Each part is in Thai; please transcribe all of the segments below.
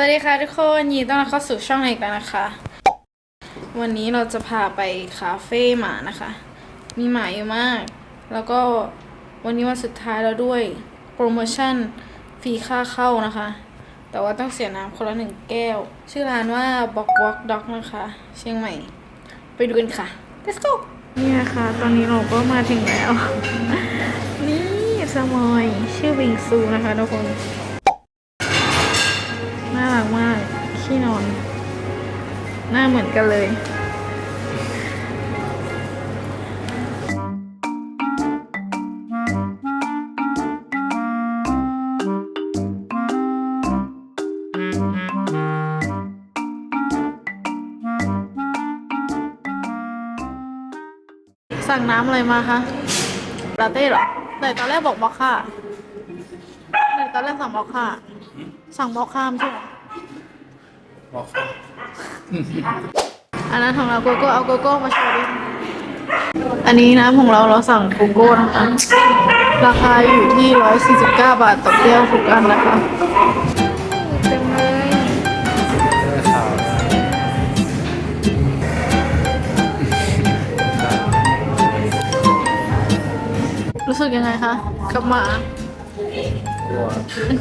วัสดีค่ะทุกคนยินดีต้อนรับเข้าสู่ช่องเอกแล้วนะคะ วันนี้เราจะพาไปคาเฟ่หมานะคะ มีหมาเยอะมาก แล้วก็วันนี้วันสุดท้ายแล้วด้วยโปรโมชั่นฟรีค่าเข้านะคะ แต่ว่าต้องเสียน้ำคนละหนึ่งแก้ว ชื่อร้านว่า Box Walk Dog นะคะ เชียงใหม่ ไปดูกันค่ะ let's go นี่นะคะตอนนี้เราก็มาถึงแล้ว นี่สมอยชื่อวิงซูนะคะทุกคนากขี้นอน หน้าเหมือนกันเลยสั่งน้ำอะไรมาคะลาเต้เหรอแต่ตอนแรกบอกบอกค่ะแต่ตอนแรกสั่งบอกค่ะ สั่งบอกข้ามใช่ไหม บอกค่ะอันนั้นของเราโกโก้เอาโกโก้มาโชว์ดิอันนี้น้ำของเราเราสั่งโกโก้นะคะราคาอยู่ที่ 149 บาทต่อแก้วทุกอันนะคะเต็มเลยเสื้อขาวนะรู้สึกยังไงคะกับหมากลัว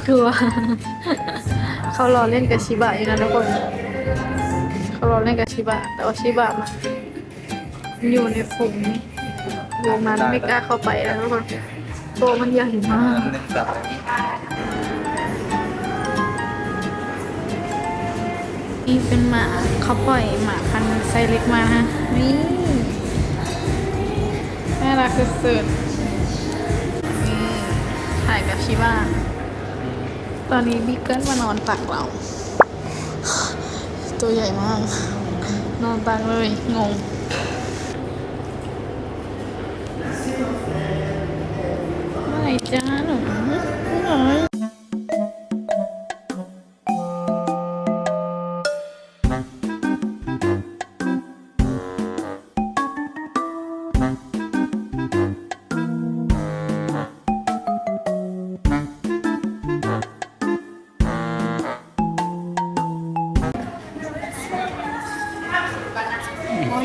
กลัว เขารอเล่นกับชิบะอยู่นะทุกคนเขารอเล่นกับชิบะ แต่ว่าชิบะมันอยู่ในฝูงวงนั้นไม่กล้าเข้าไปนะทุกคนตัวมันใหญ่มากนี่เป็นหมาเขาปล่อยหมาพันธุ์ไซเล็กมาฮะนี่น่ารักสุดๆนี่ถ่ายกับชิบ้า ตอนนี้บิ๊กเกิลมานอนตักเรา ตัวใหญ่มาก นอนตักเลย งงเมื่อไหร่จ้าหนู